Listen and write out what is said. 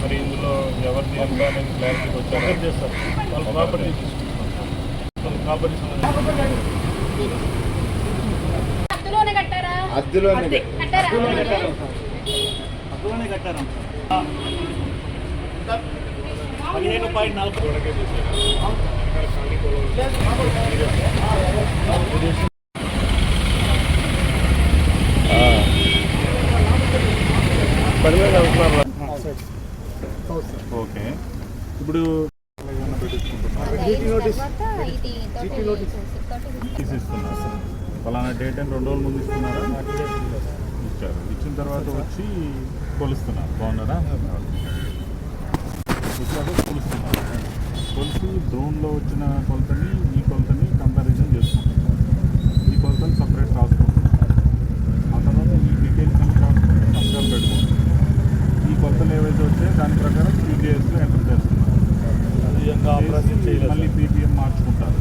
మరి ఇందులో ఎవరిని ఎంత అనేది క్లారిటీ చేస్తారు వాళ్ళు ప్రాపర్టీ తీసుకుంటారు అద్దులోనే కట్టారా? అద్దులోనే కట్టారా. పదిహేను పాయింట్ నలభై ఓకే. ఇప్పుడు తర్వాత ఫలానా డేట్ అని రెండు రోజుల ముందు ఇస్తున్నారా? ఇచ్చారు. ఇచ్చిన తర్వాత వచ్చి కొలుస్తున్నారు. బాగున్నారా? వచ్చాక కొలుస్తున్నారు కొలిసి డ్రోన్లో వచ్చిన కొలతని ఈ కొలతని కంపారిజన్ చేసుకుంటున్నారు ఈ కొలతని సపరేట్ రాసుకుంటున్నారు ఆ తర్వాత ఈ డీటెయిల్స్ అన్ని రాసుకుంటే సంతకాలు పెట్టుకుంటారు ఈ కొలతలు ఏవైతే వచ్చాయో దాని ప్రకారం క్యూజీఎస్లో ఎంటర్ చేస్తున్నారు చేసి మళ్ళీ పీపీఎం మార్చుకుంటారు.